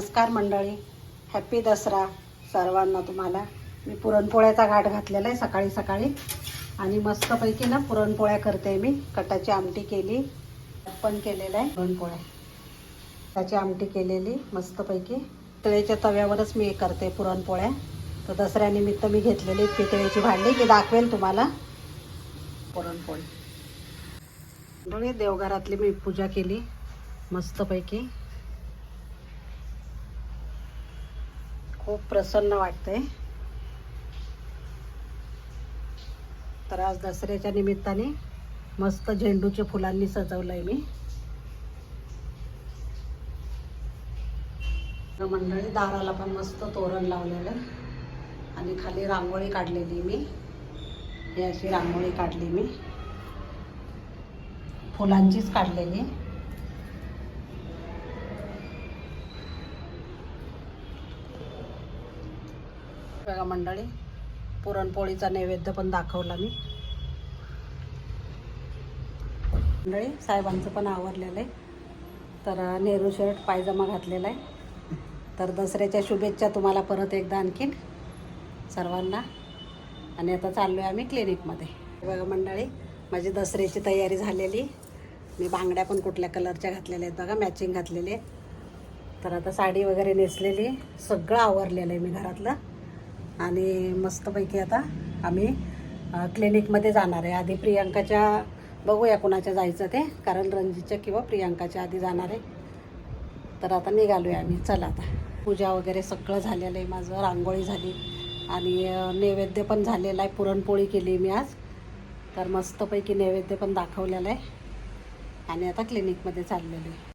नमस्कार मंडळी. हॅपी दसरा सर्वांना तुम्हाला. मी पुरणपोळ्याचा घाट घातलेला आहे सकाळी सकाळी. आणि मस्तपैकी ना पुरणपोळ्या करते मी. कटाची आमटी केली पण केलेलं आहे. पुरणपोळ्या. त्याची आमटी केलेली मस्तपैकी. पितळेच्या तव्यावरच मी हे करते पुरणपोळ्या. तर दसऱ्यानिमित्त मी घेतलेली पितळेची भांडी. की दाखवेल तुम्हाला. पुरणपोळी. मंडळी देवघरातली मी पूजा केली. मस्तपैकी. खूप प्रसन्न वाटते तर आज दसऱ्याच्या निमित्ताने मस्त झेंडूच्या फुलांनी सजवलं आहे मी. तर मंडळी दाराला पण मस्त तोरण लावलेलं आणि खाली रांगोळी काढलेली मी. ही अशी रांगोळी काढली मी. फुलांचीच काढलेली. बघा मंडळी पुरणपोळीचा नैवेद्य पण दाखवला मी. मंडळी साहेबांचं पण आवरलेलं आहे. तर नेहरू शर्ट पायजमा घातलेला आहे. तर दसऱ्याच्या शुभेच्छा तुम्हाला परत एकदा आणखीन सर्वांना. आणि आता चाललो आहे आम्ही क्लिनिकमध्ये. बघा मंडळी माझी दसऱ्याची तयारी झालेली. मी बांगड्या पण कुठल्या कलरच्या घातलेल्या आहेत बघा मॅचिंग घातलेली आहे तर आता साडी वगैरे नेसलेली सगळं आवरलेलं आहे मी घरातलं. आणि मस्तपैकी आता आम्ही क्लिनिकमध्ये जाणार आहे. आधी प्रियांकाच्या बघूया कुणाच्या जायचं ते कारण रणजितच्या किंवा प्रियांकाच्या आधी जाणार आहे. तर आता निघालो आहे आम्ही. चला आता. पूजा वगैरे सगळं झालेलं आहे. माझं रांगोळी झाली. आणि नैवेद्य पण झालेला आहे. पुरणपोळी केली मी आज. तर मस्तपैकी नैवेद्य पण दाखवलेलं आहे. आणि आता क्लिनिकमध्ये चाललेलं आहे.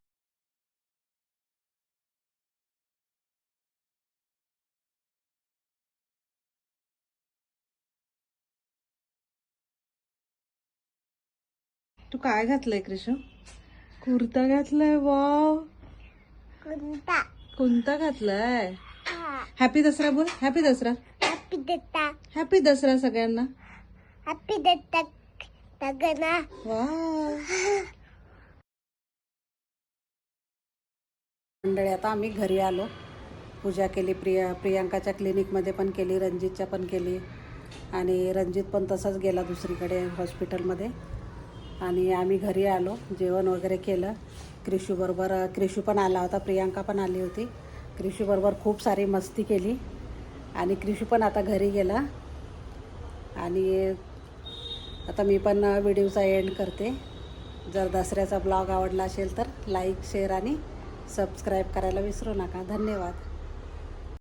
तू काय घातलंय कृष्ण? कुर्ता घातलाय वाव. कोणता कोणता घातलाय. हॅपी दसरा बोल. Happy Dasara. Happy Datta. Happy Dasara सगळ्यांना. हॅपी दत्ता. सगळ्यांना. वाव. मंडळी आता आम्ही घरी आलो. पूजा केली प्रिया प्रियांकाच्या क्लिनिकमध्ये पण केली रणजितच्या पण केली. आणि रणजित पण तसाच गेला दुसरीकडे हॉस्पिटलमध्ये आणि आम्ही घरी आलो जेवण वगैरे केलं. क्रिशूबरोबर क्रिशू पण आला होता प्रियांका पण आली होती. क्रिशूबरोबर खूप सारी मस्ती केली. आणि क्रिशू पण आता घरी गेला. आणि आता मी पण व्हिडिओचा एंड करते. जर दसऱ्याचा ब्लॉग आवडला असेल तर लाईक शेअर आणि सबस्क्राईब करायला विसरू नका. धन्यवाद.